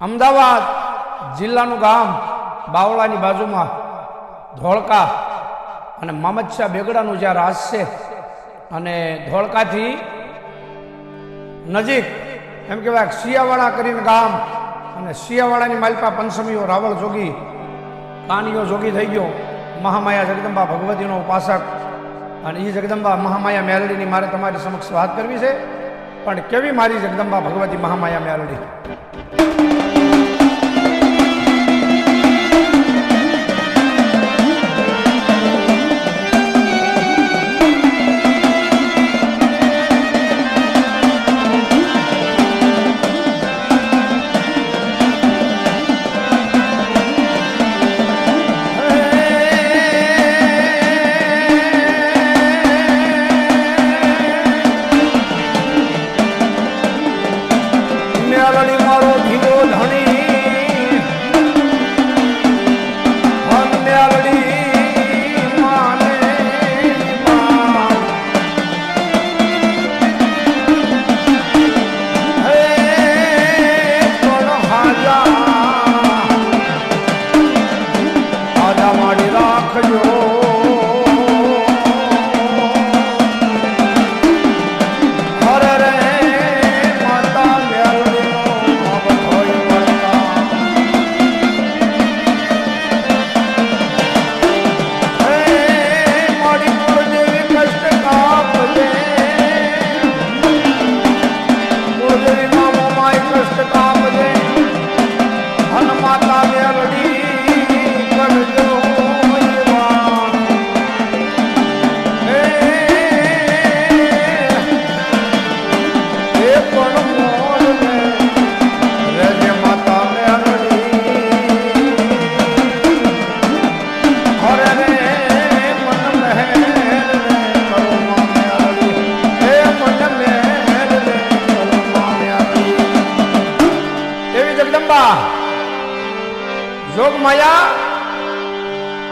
અમદાવાદ જિલ્લાનું ગામ બાવળાની બાજુમાં ધોળકા અને મામચ્છા બેગડાનું જ્યાં રાજ છે અને ધોળકાથી નજીક એમ કહેવાય શિયાવાળા કરીને ગામ અને શિયાવાળાની માલપા પંચમીઓ રાવળ જોગી કાનીઓ જોગી થઈ ગયો. મહામાયા જગદંબા ભગવતીનો ઉપાસક અને એ જગદંબા મહામાયા મેલડીની મારે તમારી સમક્ષ વાત કરવી છે. પણ કેવી મારી જગદંબા ભગવતી મહામાયા મેલડી?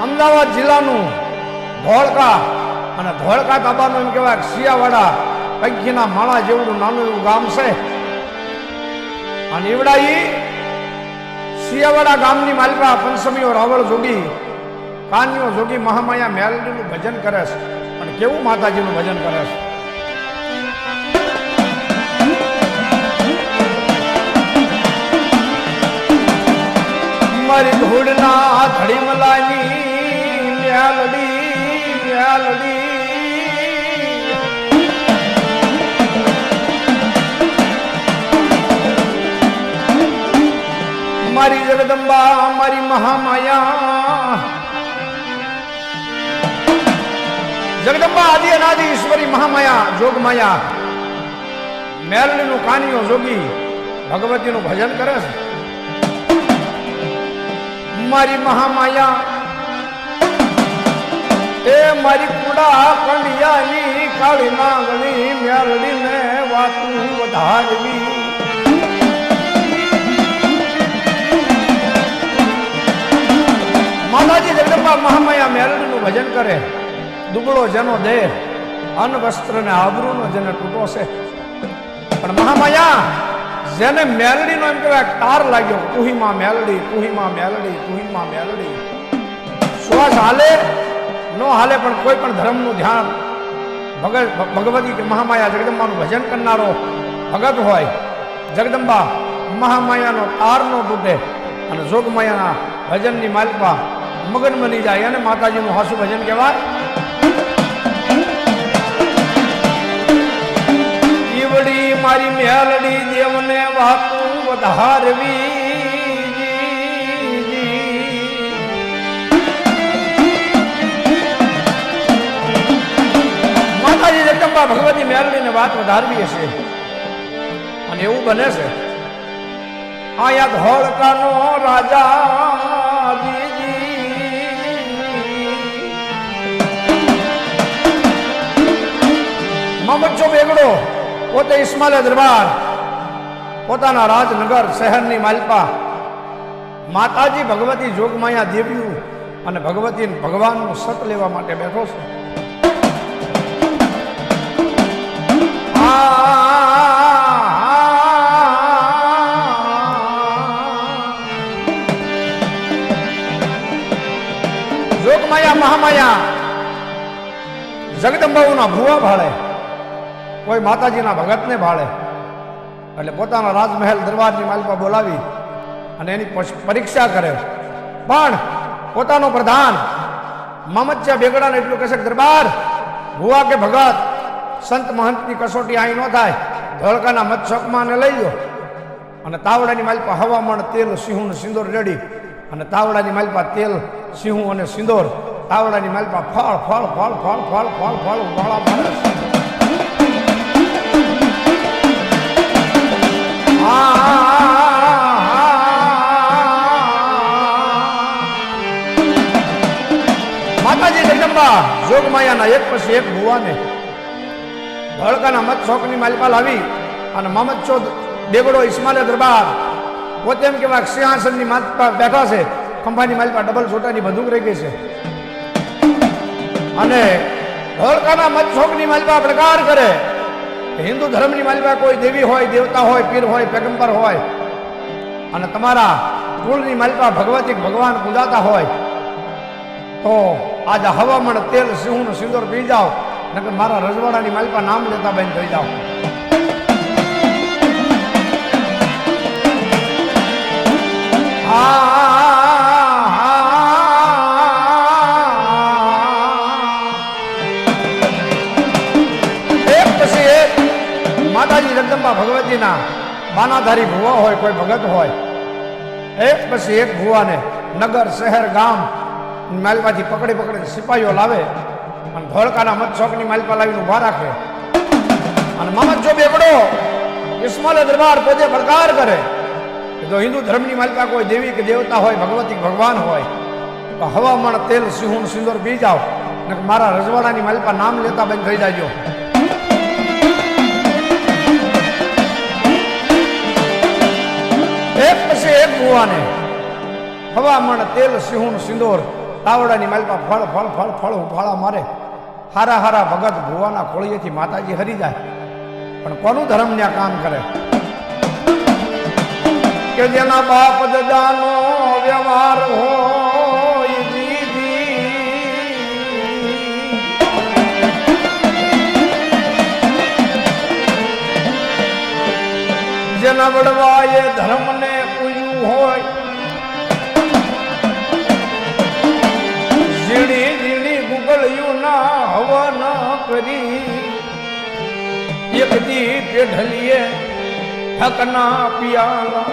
અમદાવાદ જિલ્લાનું ધોળકા અને ધોળકા તાબાનું એમ કહેવાય શિયાવાડા પંખીના માળા જેવું નાનું એવું ગામ છે. અને એવડા ઈ શિયાવાડા ગામની માલિકા પંચમીઓ રાવળ જોગી કાન્યો જોગી મહામાયા મેલડીનું ભજન કરે છે અને કેવું માતાજીનું ભજન કરે છે. મારી ધૂળના મારી જગદંબા, મારી મહામાયા. જગદંબા, આદિ અનાદિ ઈશ્વરી મહામાયા, જોગમાયા. મેલડીનું કાનીઓ જોગી, ભગવતીનું ભજન કરે છે. મારી મહામાયા. એ મારી કુડા કંડિયાની કાળી માંગણી મેલડીને વાતું વધારવી. ભજન કરે, દુબળો જેનો દેહ, અન્ન વસ્ત્ર ને આબરૂનો જેને તૂટો છે. પણ મહામાયા, જેને મેલડીનો એમ કહેવાય તાર લાગ્યો, કુહીમાં મેલડી કુહીમાં મેલડી કુહીમાં મેલડી. શ્વાસ હાલે? ન હાલે, પણ કોઈ પણ ધર્મનું ધ્યાન. ભગત, ભગવતી કે મહામાયા જગદંબાનું ભજન કરનારો ભગત હોય, જગદંબા મહામાયાનો તાર નો તૂટે. અને જોગમાયાના ભજનની માલિકા મગન બની જાય અને માતાજીનું હાસુ ભજન કહેવાય. ઈવડી મારી મેલડી દેવને વાતું વધારવી. જગદંબા ભગવતી મેલડીને વાત વધારવી હશે. અને એવું બને છે. આયા ધોળકાનો રાજા મોહમ્મદ જો બેગડો, પોતે ઇસ્માલે દરબાર, પોતાના રાજનગર શહેરની માલપા માતાજી ભગવતી જોગમાયા દેવ્યું અને ભગવતી ભગવાનનું સત લેવા માટે બેઠો છે. જોગમાયા, મહામાયા, જગદંબાઓના ભુવા ભાડે કોઈ માતાજીના ભગતને ભાળે એટલે પોતાના રાજમહેલ દરબારની માલિકા બોલાવી અને એની પરીક્ષા કરે પણ પોતાનો પ્રધાન મામચ્યા બેગડાને એટલું કહેશે દરબાર ભુવા કે ભગત સંત મહંતની કસોટી અહીં ન થાય ધોળકાના મતસકમાં લઈ લો અને તાવડાની માલપા હવામણ તેલ સિંહું સિંદોર રેડી અને તાવડાની માલપા તેલ સિંહું અને સિંદોર તાવડાની માલપા ફળ ફળ ફળ ફળ ફળ ફળ ફળ ઉભાળા માતાજી જગદંબા જોગમાયાના એક પછી એક ભુવાને ધડકાના મત શોકની માલિકા લાવી અને મામદ ચોદ દેગડો ઇસ્માલે દરબાર પોતે એમ કેવા સિંહાસનની માલિપા બેઠા છે. ખંભાની માલિકા ડબલ છોટાની બંદૂક રહી ગઈ છે. અને ધોળકાના મત શોકની માલિકા પ્રકાર કરે. હિન્દુ ધર્મની માલિપા કોઈ દેવી હોય, દેવતા હોય, પીર હોય પેગંબર હોય, અને તમારા કુળની માલિપા ભગવતી ભગવાન પૂજાતા હોય, તો આજે હવામાન તેલ, સિંહનું સિંદૂર પી જાઓ, નકર મારા રજવાડાની માલિપા નામ લેતા બેન થઈ જાઓ. એક માતાજી જગદંબા ભગવતીના માનાધારી ભુવા હોય, કોઈ ભગત હોય, એક પછી એક ભુવાને નગર, શહેર, ગામ માલપાથી પકડી પકડી સિપાહીઓ લાવે અને ધોળકાના મત ચોકની માલપા લાવીને ઊભા રાખે. અને મમત જો બેગડો ઇસ્માલે દરબાર પોતે પ્રકાર કરે. જો હિન્દુ ધર્મની માલિકા કોઈ દેવી કે દેવતા હોય, ભગવતી ભગવાન હોય, તો હવામાન, તેલ, સિંહું, સિંદૂર પી જાઓ મારા રજવાડાની માલિકા નામ લેતા બંધ થઈ જાજો. એક પછી એક ભુવાને હવામણ તેલ, સિંહણ, સિંદોર, તાવડાની માલિકા ફળ ફળ ફળ ફળ ફાળા મારે. હારા હારા ભગત ભુવાના ખોળીએથી માતાજી હરી જાય. પણ કોનું ધર્મ ત્યાં કામ કરે? કે જેના બાપ દાદાનો વ્યવહાર હોય જેના વડવાએ ધર્મને પૂજ્યું હોય. ઝીણી ઝીણી ગુગળ્યું ના હવન કરી. એક દી પેઢલીએ હકના પિયાલા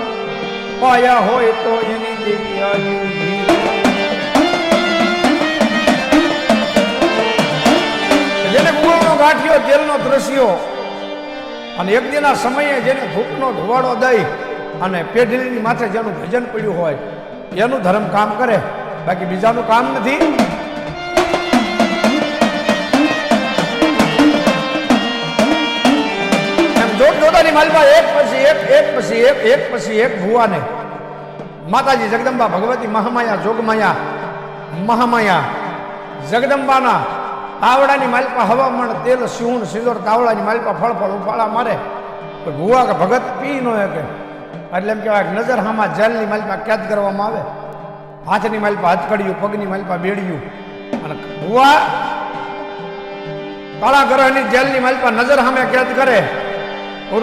પાયા હોય તો એની દેવી આવી જેને ગુગળનો ગાંઠિયો જેલનો દ્રશ્યો અને એક દિના સમયે જેને ધૂપનો ધુવાડો દઈ અને પેઢીની માથે જેનું ભજન પડ્યું હોય, એનું ધર્મ કામ કરે. બાકી બીજાનું કામ નથી. એમ જોત જોતાની માલમાં એક પછી એક એક પછી એક એક પછી એક ભુવાને. માતાજી જગદંબા ભગવતી મહામાયા, જોગમાયા, મહામાયા, જગદંબાના તાવડાની માલિપા હવામાન તેલ સિંહણ સિંદોર તાવડાની માલિપા ફળ ફળ ઉફાળા મારે. ભુવા કે ભગત પી ન કે એટલે એમ કહેવાય નજર હામાં જેલની માલિપા કેદ કરવામાં આવે. હાથની માલિપા હથકડિયું, પગની માલપા બેડિયું. અને ભૂવા કાળા ગ્રહની જેલની માલિપા નજર સામે કેદ કરે.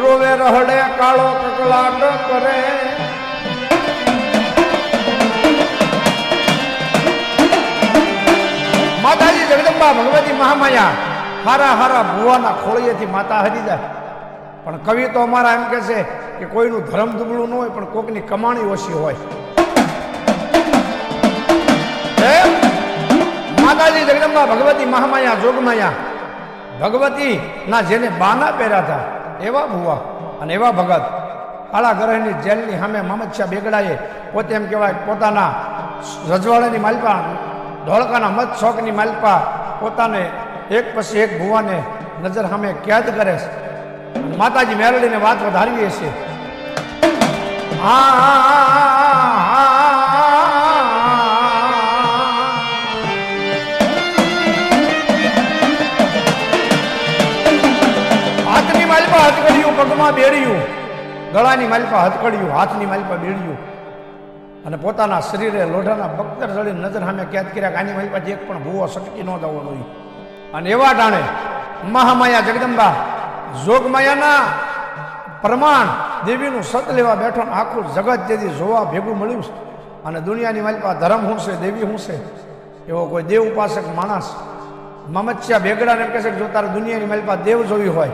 રોવે રહડે કાળો કકલાટ કરે. માતાજી ભગવતી મહામાયા, હારા હારા ભુવાના ખોળીએથી માતા હરી જાય. પણ કવિ તો અમારા એમ કહે છે કે કોઈનું ધર્મ દુબળું ન હોય, પણ કોકની કમાણી ઓછી હોય? માતાજી જગદંબા ભગવતી મહામાયા જોગમાયા. ભગવતી ના જેને બાના પહેર્યા હતા, એવા ભુવા અને એવા ભગત. કાળા ગ્રહની જેલની સામે મામચ્છા બેગડાએ પોતે એમ કહેવાય પોતાના રજવાડાની માલિપા ધોળકાના મત શોખની માલિપા પોતાને એક પછી એક ભુવાને નજર સામે કેદ કરે છે. માતાજી મેરડીને વાત વધારવી છે હાથની માલપા હથકડિયું પગમાં બેડિયું. ગળાની માલિપા હથકડીયું હાથની માલપા બેડિયું. અને પોતાના શરીરે લોઢાના બક્તર જળી નજર સામે કેદ કર્યા આની મારી પાસે એક પણ ભૂવો સટકી ન જવો જોઈએ. અને એવા ટાણે મહામાયા જગદંબા જોગમાયાના પ્રમાણ દેવીનું સત લેવા બેઠો આખું જગત જેથી જોવા ભેગું મળ્યું છે. અને દુનિયાની માલપા ધર્મ હું છે, દેવી હું છે? એવો કોઈ દેવ ઉપાસક માણસ મમચ્યા બેગડાને એમ કહે છે જો તારે દુનિયાની માલપા દેવ જોવી હોય,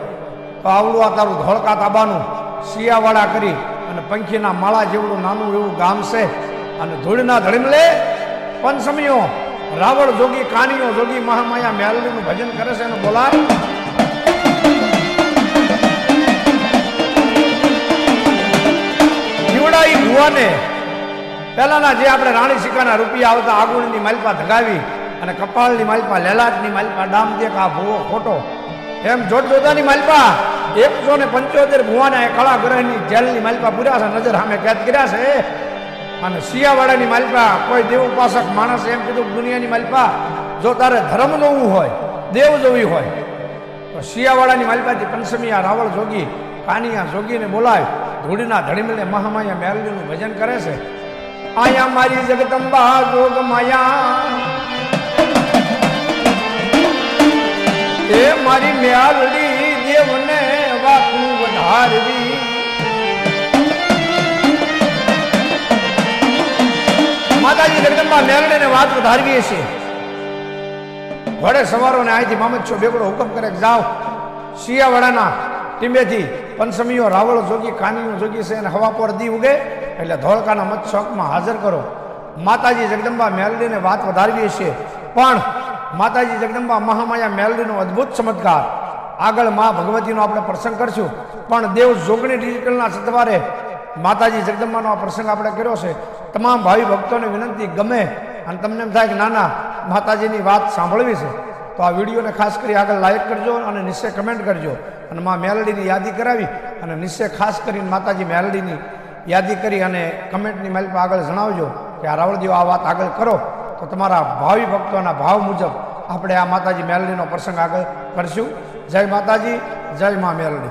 તો આવડું આ તારું ધોળકા તાબાનું શિયાવાળા કરી અને પંખીના માળા જેવડું નાનું એવું ગામ છે. અને ધૂળના ધડીમલે પંચમીઓ રાવણ જોગી, કાનીઓ જોગી, મહામાયા મેલડીનું ભજન કરે છે અને બોલાય જીવડાઈ ભુવાને પહેલાના જે આપણે રાણી સિક્કાના રૂપિયા આવતા આગુણની માલપા ધગાવી અને કપાળની માલપા લેલાટની માલપા, ડામ દે કે આ ભૂવો ખોટો. એમ જોત જોતાની માલપા એકસો ને પંચોતેર ભુવાના એ કળા ગ્રહની જેલની માલપા પૂર્યા છે નજર સામે કેદ કર્યા છે. અને શિયાવાળાની માલપા કોઈ દેવ ઉપાસક માણસ એમ કીધું દુનિયાની માલપા, જો તારે ધર્મ જોવું હોય, દેવ જોવી હોય, તો શિયાવાડાની માલપાથી પંચમીયા રાવળ જોગી, કાનિયા જોગીને બોલાય, ધૂળીના ધડીમલે મહામાયા મેલડીનું ભજન કરે છે. આયા મારી જગદંબા જોગ માયા એ મારી મ્યાલડી દેવને વાકું વધારવી. માતાજી જગદંબા મેલડીને વાત વધારવી છે વડે સવારોને અહીંથી મામદ છો બેગડો હુકમ કરે જાઓ શિયાવાડાના ટીમેથી પંચમીઓ, રાવળ જોગી, કાનીઓ જોગી છે અને હવા પર દી ઉગે એટલે ધોળકાના મત ચોકમાં હાજર કરો. માતાજી જગદંબા મેલડીને વાત વધારવી છે પણ માતાજી જગદંબા મહામાયા મેલડીનો અદ્ભુત ચમત્કાર. આગળ મા ભગવતીનો આપણે પ્રસંગ કરશું. પણ દેવ જોગણી ડિજિટલના સત્વારે માતાજી જગદંબાનો આ પ્રસંગ આપણે કર્યો છે. તમામ ભાવિ ભક્તોને વિનંતી, ગમે, અને તમને એમ થાય કે નાના, માતાજીની વાત સાંભળવી છે, તો આ વિડીયોને ખાસ કરી આગળ લાઈક કરજો અને નિશ્ચય કમેન્ટ કરજો. અને મા મેલડીની યાદી કરાવી અને નિશ્ચય ખાસ કરીને માતાજી મેલડીની યાદી કરી અને કમેન્ટની મેલ પર આગળ જણાવજો કે આ રાવળજીઓ આ વાત આગળ કરો. તો તમારા ભાવિ ભક્તોના ભાવ મુજબ આપણે આ માતાજી મેલડીનો પ્રસંગ આગળ કરશું. જય માતાજી, જય મા મેલડી.